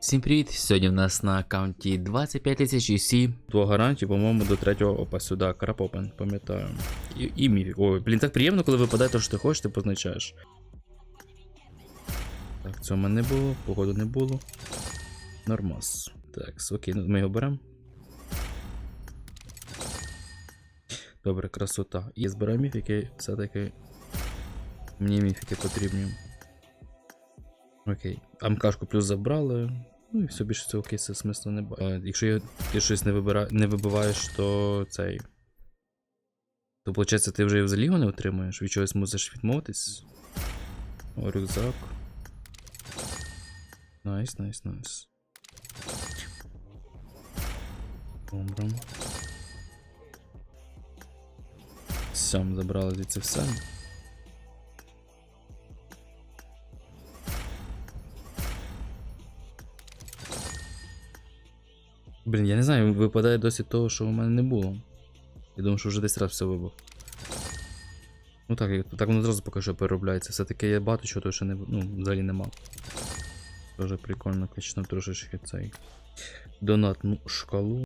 Всім привіт! Сьогодні в нас на аккаунті 25 тисяч UC. Двох гарантій, по-моєму, до третього опа сюди, Крапопен, пам'ятаю. І, і міфік. Ой, блін, так приємно, коли випадає те, що ти хочеш, ти позначаєш. Так, цього не було, походу не було. Нормас. Так, окей, ну, ми його беремо. Добре, красота. І збираємо міфіки, все-таки. Мені міфіки потрібні. Окей. Амкашку плюс забрали. Ну і все більше цього кейсу смислу не бачу. Е, Якщо ти щось не, вибира... не вибиваєш, то цей. То виходить, ти вже взагалі його не отримуєш, від чогось мусиш відмовитись. О, рюкзак. Найс, найс, найс. Добре. Ми забрали звідси все. Блін, я не знаю, випадає досі того, що у мене не було. Я думаю, що вже десь раз все вибух. Ну так, так воно одразу поки що переробляється. Все-таки я багато чого того, що не, ну, взагалі нема. Дуже прикольно клічно трошечки цей донатну шкалу.